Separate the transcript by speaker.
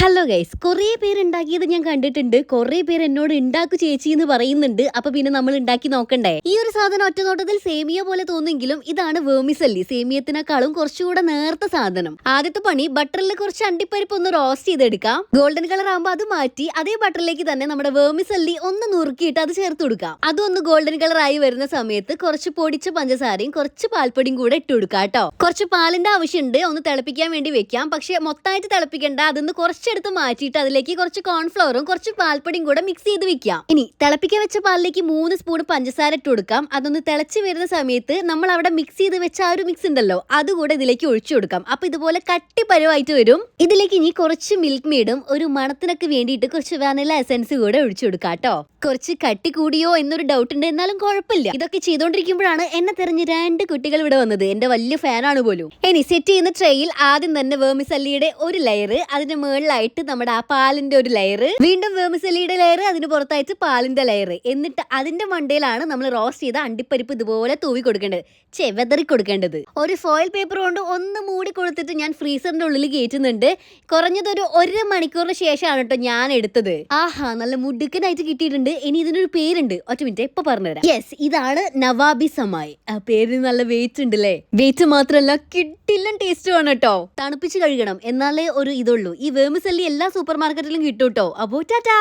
Speaker 1: Hello guys കുറേ പേര് ഉണ്ടാക്കിയത് ഞാൻ കണ്ടിട്ടുണ്ട്. കുറേ പേര് എന്നോട് ഉണ്ടാക്കു ചേച്ചി എന്ന് പറയുന്നുണ്ട്. അപ്പൊ പിന്നെ നമ്മൾ ഉണ്ടാക്കി നോക്കണ്ടേ? ഈ ഒരു സാധനം ഒറ്റ നോട്ടത്തിൽ സേമിയ പോലെ തോന്നുമെങ്കിലും ഇതാണ് വേമിസല്ലി. സേമിയത്തിനേക്കാളും കുറച്ചുകൂടെ നേർത്ത സാധനം. ആദ്യത്തെ പണി ബട്ടറിൽ കുറച്ച് അണ്ടിപ്പരിപ്പ് ഒന്ന് റോസ്റ്റ് ചെയ്തെടുക്കാം. ഗോൾഡൻ കളർ ആകുമ്പോൾ അത് മാറ്റി അതേ ബട്ടറിലേക്ക് തന്നെ നമ്മുടെ വേമിസല്ലി ഒന്ന് നുറുക്കിയിട്ട് അത് ചേർത്ത് കൊടുക്കാം. അതൊന്ന് ഗോൾഡൻ കളർ ആയി വരുന്ന സമയത്ത് കുറച്ച് പൊടിച്ച പഞ്ചസാരയും കുറച്ച് പാൽപ്പൊടിയും കൂടെ ഇട്ട് കൊടുക്കാം കേട്ടോ. കുറച്ച് പാലിന്റെ ആവശ്യമുണ്ട്. ഒന്ന് തിളപ്പിക്കാൻ വേണ്ടി വെക്കാം. പക്ഷെ മൊത്തമായിട്ട് തിളപ്പിക്കേണ്ട. അതൊന്ന് കുറച്ചെടുത്ത് മാറ്റിയിട്ട് അതിലേക്ക് കുറച്ച് കോൺഫ്ലവറും കുറച്ച് പാൽപ്പൊടിയും കൂടെ മിക്സ് ചെയ്ത് വെക്കാം. ഇനി തിളപ്പിക്കാൻ വെച്ച പാലിലേക്ക് മൂന്ന് സ്പൂൺ പഞ്ചസാര ഇട്ട് കൊടുക്കാം. അതൊന്ന് തിളച്ച് വരുന്ന സമയത്ത് നമ്മൾ അവിടെ മിക്സ് ചെയ്ത് വെച്ച ആ ഒരു മിക്സ് ഉണ്ടല്ലോ അതുകൂടെ ഇതിലേക്ക് ഒഴിച്ചു കൊടുക്കാം. അപ്പൊ ഇതുപോലെ കട്ടി പരുവായിട്ട് വരും. ഇതിലേക്ക് ഇനി കുറച്ച് മിൽക്ക് മെയ്ഡും ഒരു മണത്തിനൊക്കെ വേണ്ടിയിട്ട് കുറച്ച് വാനില എസൻസ് കൂടെ ഒഴിച്ചു കൊടുക്കാം കേട്ടോ. കുറച്ച് കട്ടി കൂടിയോ എന്നൊരു ഡൗട്ട് ഉണ്ട് എന്നാലും കുഴപ്പമില്ല. ഇതൊക്കെ ചെയ്തോണ്ടിരിക്കുമ്പോഴാണ് എന്നെ തെരഞ്ഞ് രണ്ട് കുട്ടികൾ ഇവിടെ വന്നത്. എന്റെ വലിയ ഫാനാണ് പോലും. ഇനി സെറ്റ് ചെയ്യുന്ന ട്രേയിൽ ആദ്യം തന്നെ വേമിസല്ലിയുടെ ഒരു ലെയർ അതിന്റെ മുകളിലായിട്ട് നമ്മുടെ ആ പാലിന്റെ ഒരു ലെയർ വീണ്ടും വേമിസലിയുടെ ലെയർ അതിന് പുറത്തായിട്ട് പാലിന്റെ ലെയർ എന്നിട്ട് അതിന്റെ മണ്ടയിലാണ് നമ്മൾ റോസ്റ്റ് ചെയ്ത അണ്ടിപ്പരിപ്പ് ഇതുപോലെ തൂവി കൊടുക്കേണ്ടത്. ചെവതറി കൊടുക്കേണ്ടത്. ഒരു ഫോയിൽ പേപ്പർ കൊണ്ട് ഒന്ന് മൂടി കൊടുത്തിട്ട് ഞാൻ ഫ്രീസറിന്റെ ഉള്ളിൽ കയറ്റുന്നുണ്ട്. കുറഞ്ഞത് ഒരു ഒരു മണിക്കൂറിന് ശേഷമാണ് കേട്ടോ ഞാൻ എടുത്തത്. ആഹാ നല്ല മുടുക്കനായിട്ട് കിട്ടിയിട്ടുണ്ട്. ഇനി ഇതിനൊരു പേരുണ്ട്. ഒറ്റ മിനിറ്റ് ഇപ്പൊ പറഞ്ഞുതരാം. യെസ് ഇതാണ് നവാബി സമായി. ആ പേരിന് നല്ല വെയിറ്റ് ഉണ്ട് അല്ലേ വെയിറ്റ് മാത്രമല്ല കിട്ടില്ല ടേസ്റ്റ് ആണ് കേട്ടോ. തണുപ്പിച്ച് കഴുകണം. എന്നാലേ ഒരു ഇതുള്ളൂ. ഈ വേമിസല്ലി എല്ലാ സൂപ്പർ മാർക്കറ്റിലും കിട്ടും കേട്ടോ അപ്പോ ടാറ്റാ.